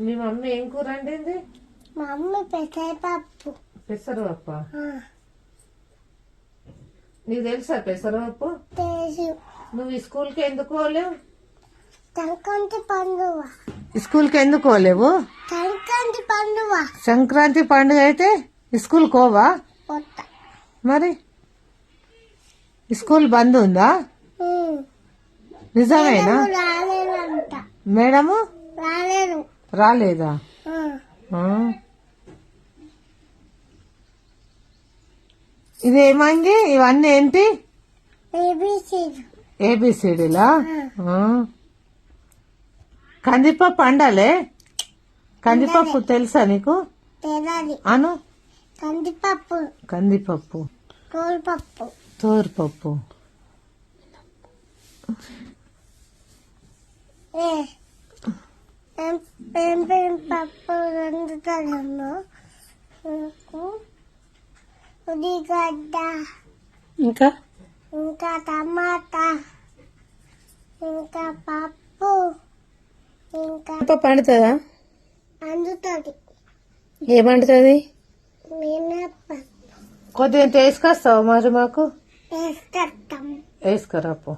మీ mummy ఏం కూర వండింది? మా అమ్మ పెసరపప్పు? పెసరపప్పు నీకు తెలుసా పెసరపప్పు? తెలుసు. నువ్వు ఈ స్కూల్కి ఎందుకు పోలేవు? సంక్రాంతి పండుగ. స్కూల్కి ఎందుకు పోలేవు? సంక్రాంతి పండుగ. సంక్రాంతి పండుగ అయితే స్కూల్ కోవా మరి? స్కూల్ బంద్ ఉందా. నిజమేనా? మేడము? రాలేదు. రాలేదా. ఇదేమంగి ఇవన్నీ ఏంటి? ఏబిసిడీలా కందిపప్పు అండాలే? కందిపప్పు తెలుసా నీకు? అను? కందిపప్పు. కందిపప్పు. తోలుపప్పు. తోరుపప్పు ఏం ఏం పప్పు వండుతాడమ్మా నాకు ఉల్లిగడ్డ ఇంకా? ఇంకా టమాటా. ఇంకా పప్పు. ఇంకా పప్పు అండుతుందా అందుతుంది. ఏమంటుంది కొద్దిగా వేసుకొస్తావు మరి మాకు? వేస్తాం. వేసుకురా పో.